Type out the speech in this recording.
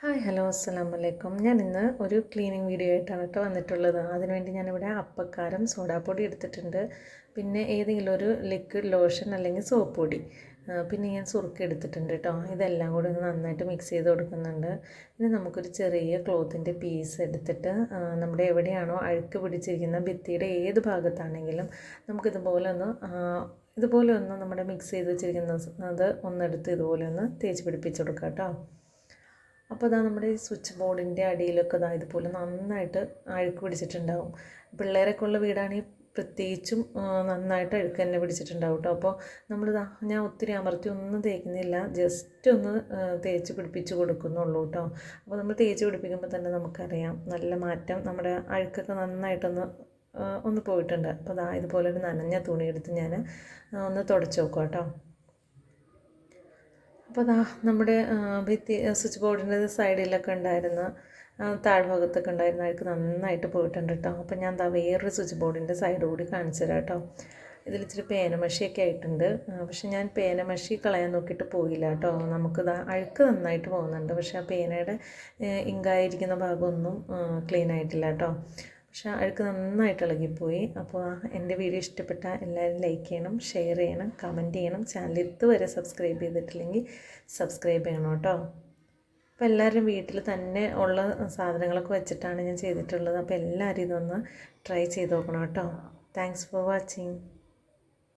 Hi hello അസ്സാം വലൈക്കും ഞാൻ ഇന്ന് ഒരു ക്ലീനിങ് വീഡിയോ ആയിട്ടാണ് കേട്ടോ വന്നിട്ടുള്ളത്. അതിനുവേണ്ടി ഞാനിവിടെ അപ്പക്കാരം സോഡാപ്പൊടി എടുത്തിട്ടുണ്ട്. പിന്നെ ഏതെങ്കിലും ഒരു ലിക്വിഡ് ലോഷൻ അല്ലെങ്കിൽ സോപ്പ് പൊടി. പിന്നെ ഞാൻ സുറുക്ക് എടുത്തിട്ടുണ്ട് കേട്ടോ. ഇതെല്ലാം കൂടി ഒന്ന് നന്നായിട്ട് മിക്സ് ചെയ്ത് കൊടുക്കുന്നുണ്ട്. ഇനി നമുക്കൊരു ചെറിയ ക്ലോത്തിന്റെ പീസ് എടുത്തിട്ട് നമ്മുടെ എവിടെയാണോ അഴുക്ക് പിടിച്ചിരിക്കുന്ന ഭിത്തിയുടെ ഏത് ഭാഗത്താണെങ്കിലും നമുക്കിതുപോലെ ഒന്ന് ഇതുപോലെ ഒന്ന് നമ്മുടെ മിക്സ് ചെയ്ത് വെച്ചിരിക്കുന്നത് ഒന്നെടുത്ത് ഇതുപോലെ ഒന്ന് തേച്ച് പിടിപ്പിച്ച് കൊടുക്കാം കേട്ടോ. അപ്പോൾ ഇതാ നമ്മുടെ സ്വിച്ച് ബോർഡിന്റെ അടിയിലൊക്കെ ഇതാ ഇതുപോലെ നന്നായിട്ട് അഴുക്ക് പിടിച്ചിട്ടുണ്ടാവും. പിള്ളേരൊക്കെ ഉള്ള വീടാണെങ്കിൽ പ്രത്യേകിച്ചും നന്നായിട്ട് അഴുക്ക് തന്നെ പിടിച്ചിട്ടുണ്ടാവും കേട്ടോ അപ്പോൾ നമ്മളിതാ ഞാൻ ഒത്തിരി അമർത്തി ഒന്നും തേക്കുന്നില്ല. ജസ്റ്റ് ഒന്ന് തേച്ച് പിടിപ്പിച്ച് കൊടുക്കുന്നുള്ളൂ കേട്ടോ അപ്പോൾ നമ്മൾ തേച്ച് പിടിപ്പിക്കുമ്പോൾ തന്നെ നമുക്കറിയാം നല്ല മാറ്റം നമ്മുടെ അഴുക്കൊക്കെ നന്നായിട്ടൊന്ന് ഒന്ന് പോയിട്ടുണ്ട്. അപ്പോൾ ഇതാ ഇതുപോലെ ഒരു നനഞ്ഞ തുണിയെടുത്ത് ഞാൻ ഒന്ന് തുടച്ച് നോക്കാം കേട്ടോ അപ്പോൾ ദാ നമ്മുടെ ഭിത്തി സ്വിച്ച് ബോർഡിന്റെ സൈഡിലൊക്കെ ഉണ്ടായിരുന്ന താഴ്ഭാഗത്തൊക്കെ ഉണ്ടായിരുന്ന അഴുക്ക് നന്നായിട്ട് പോയിട്ടുണ്ട് കേട്ടോ അപ്പോൾ ഞാൻ ദാ വേറൊരു സ്വിച്ച് ബോർഡിന്റെ സൈഡ് കൂടി കാണിച്ചു തരാം കേട്ടോ ഇതിൽ ഇച്ചിരി പേനമഷിയൊക്കെ ആയിട്ടുണ്ട്. പക്ഷെ ഞാൻ പേനമഷി കളയാൻ നോക്കിയിട്ട് പോയില്ല കേട്ടോ നമുക്ക് അഴുക്ക് നന്നായിട്ട് പോകുന്നുണ്ട്. പക്ഷെ ആ പേനയുടെ ഇങ്കായിരിക്കുന്ന ഭാഗമൊന്നും ക്ലീൻ ആയിട്ടില്ല കേട്ടോ പക്ഷെ അഴുക്ക് നന്നായിട്ട് ഇളകിപ്പോയി. അപ്പോൾ എന്റെ വീഡിയോ ഇഷ്ടപ്പെട്ട എല്ലാവരും ലൈക്ക് ചെയ്യണം ഷെയർ ചെയ്യണം കമന്റ് ചെയ്യണം. ചാനൽ ഇതുവരെ സബ്സ്ക്രൈബ് ചെയ്തിട്ടില്ലെങ്കിൽ സബ്സ്ക്രൈബ് ചെയ്യണം കേട്ടോ. അപ്പോൾ എല്ലാവരും വീട്ടിൽ തന്നെ ഉള്ള സാധനങ്ങളൊക്കെ വെച്ചിട്ടാണ് ഞാൻ ചെയ്തിട്ടുള്ളത്. അപ്പോൾ എല്ലാവരും ഇതൊന്ന് ട്രൈ ചെയ്ത് നോക്കണം കേട്ടോ. Thanks for watching